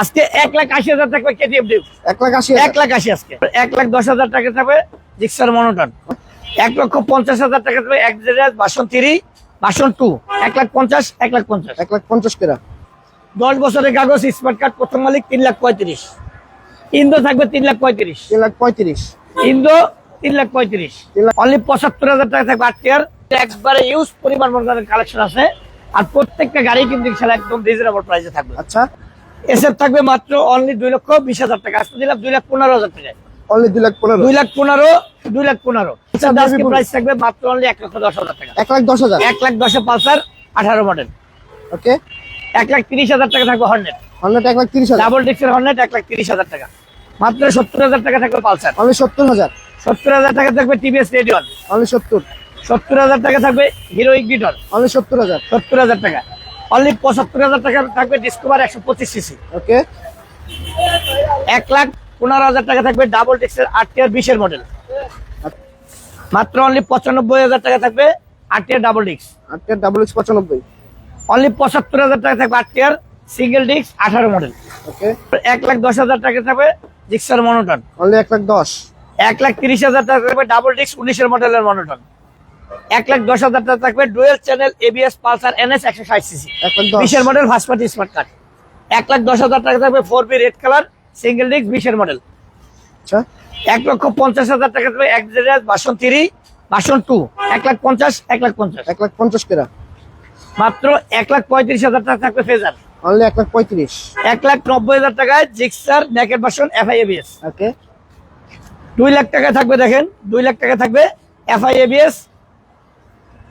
আজকে এক লাখ আশি হাজার টাকা কেটিএম ডিউ এক লাখ আশি এক লাখ আশি আজকে। এক লাখ দশ হাজার টাকা থাকবে জিক্সার মনোটন এক লক্ষ পঞ্চাশ হাজার টাকা থাকবে এক জেলার বাসন থ্রি বাসন টু এক লাখ পঞ্চাশ এক লাখ পঞ্চাশ। এক লাখ পঞ্চাশ কেরা। দশ বছরের কাগজ স্মার্ট কার্ড প্রথম মালিক তিন লাখ পঁয়ত্রিশ। ইন্দো থাকবে তিন লাখ পঁয়ত্রিশ। তিন লাখ পঁয়ত্রিশ। ইন্দো তিন লাখ পঁয়ত্রিশ। অনলি পঁচাত্তর হাজার টাকা থাকবে আট টিয়ার একবারে ইউজ পরিমাণ মতো কালেকশন আছে। আর প্রত্যেকটা গাড়ি কিন্তু একদম রিজনেবল প্রাইসে থাকবে। আচ্ছা। এসএফ থাকবে মাত্র অনলি দুই লক্ষ বিশ হাজার টাকা। আজকে দিলাম দুই লাখ পনেরো হাজার টাকা অনলি দুই লাখ পনেরো? দুই লাখ পনেরো দুই লাখ পনেরো। আচ্ছা, প্রাইস থাকবে মাত্র অনলি এক লক্ষ দশ হাজার টাকা। এক লাখ দশ হাজার? এক লাখ দশে পালসার আঠারো মডেল ওকে এক লাখ তিরিশ হাজার টাকা থাকবে হর্নেট হন্ড্রেড এক লাখ তিরিশ হাজার। ডাবল ডিক্সের হর্নেট এক লাখ তিরিশ হাজার টাকা। মাত্র সত্তর হাজার টাকা থাকবে পালসার। অনলি সত্তর হাজার। সত্তর হাজার টাকা থাকবে টিভিএস অনলি সত্তর। সত্তর হাজার টাকা থাকবে হিরো ইগনিটর অনলি সত্তর হাজার। সত্তর হাজার টাকা। অনলি পঁচাত্তর হাজার টাকা থাকবে ডিসকভার একশো পঁচিশ সিসি ওকে এক লাখ পনেরো হাজার টাকা থাকবে ডাবল ডিক্সের আট টিয়ার বিশের মডেল মাত্র অনলি পঁচানব্বই হাজার টাকা থাকবে আট টিয়ার ডাবল ডিক্স আটটা ডাবল এক্স পঁচানব্বই। অনলি পঁচাত্তর হাজার টাকা থাকবে আট টিয়ার সিঙ্গেল ডিক্স আঠারো মডেল ওকে এক লাখ দশ হাজার টাকা থাকবে ডিক্সার মনোটন অনলি এক লাখ দশ। এক লাখ তিরিশ হাজার টাকা থাকবে ডাবল ডিক্স উনিশের মডেলের মনোটন এক লাখ দশ হাজার টাকা থাকবে dual channel ABS Pulsar NS একশো ষাট সিসি বিশের মডেল ফার্স্ট স্মার্ট কার্ড এক লাখ দশ হাজার টাকা থাকবে four B red colour single disc বিশের মডেল আচ্ছা। এক লক্ষ পঞ্চাশ হাজার টাকা থাকবে এক বাসন থ্রি বাসন টু এক লাখ পঞ্চাশ এক লাখ পঞ্চাশ। এক লাখ পঞ্চাশ কেরা? মাত্র এক লাখ পঁয়ত্রিশ হাজার টাকা থাকবে ফেজার অনলি এক লাখ পঁয়ত্রিশ। এক লাখ নব্বই হাজার টাকায় Gixxer naked version FI ABS okay দুই লাখ টাকা থাকবে দেখেন দুই লাখ টাকা থাকবে এফআইএবিএস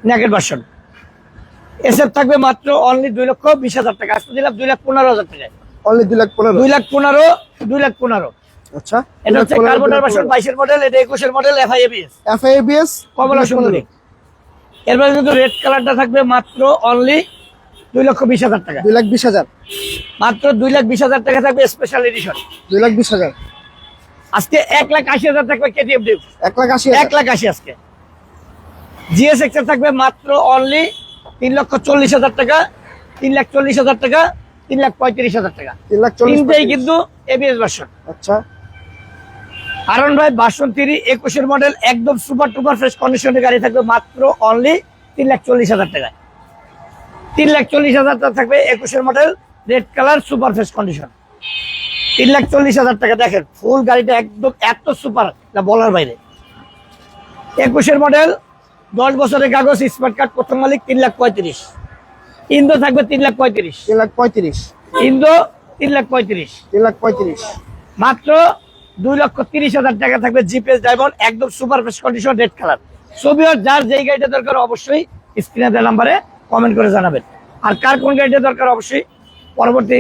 নেকেট বাসন। এসএফ থাকবে মাত্র অনলি দুই লক্ষ বিশ হাজার টাকা। আজকে দিলাম দুই লাখ পনেরো হাজার টাকায়। অনলি দুই লাখ পনেরো? দুই লাখ পনেরো দুই লাখ পনেরো। আচ্ছা এটা হচ্ছে কার্বনের বাসন বাইশের মডেল এটা একুশের মডেল এফআইএবিএস এফআইবিএস কমলা সুন্দরী। এরপরে কিন্তু রেড কালারটা থাকবে মাত্র অনলি দুই লক্ষ বিশ হাজার টাকা। দুই লাখ বিশ হাজার। মাত্র দুই লাখ বিশ হাজার টাকা থাকবে স্পেশাল এডিশন দুই লাখ বিশ হাজার। আজকে এক লাখ আশি হাজার থাকবে কেটিএম ডিউ এক লাখ আশি এক লাখ আশি আজকে। জিএস এক্সের থাকবে মাত্র অনলি তিন লক্ষ চল্লিশ হাজার টাকা তিন লাখ চল্লিশ হাজার টাকা তিন লাখ পঁয়ত্রিশ হাজার টাকা। তিন লাখ চল্লিশ তিনটেই কিন্তু এবিএস ভার্সন আচ্ছা। আরন ভাই বাসন তিরি একুশের মডেল একদম সুপার টুপার ফ্রেশ কন্ডিশনের গাড়ি থাকবে মাত্র অনলি তিন লাখ চল্লিশ হাজার টাকায়। তিন লাখ চল্লিশ হাজার টাকা থাকবে একুশের model red colour super fresh condition তিন লাখ চল্লিশ হাজার টাকা দেখেন ফুল গাড়িটা একদম এত সুপার না বলার বাইরে। একুশের মডেল দশ বছরের কাগজ স্মার্ট কার্ড প্রথম মালিক তিন লাখ পঁয়ত্রিশ। ইন্দো থাকবে তিন লাখ পঁয়ত্রিশ। তিন লাখ পঁয়ত্রিশ। ইন্দো তিন লাখ পঁয়ত্রিশ। তিন লাখ পঁয়ত্রিশ। মাত্র দুই লক্ষ তিরিশ হাজার টাকা থাকবে জিপিএস ডায়মন্ড একদম super fresh condition red colour. ছবি যার যেই গাড়িটা দরকার অবশ্যই স্ক্রিনে দেওয়া নাম্বারে কমেন্ট করে জানাবেন। আর কার কোন গাড়িটা দরকার অবশ্যই পরবর্তী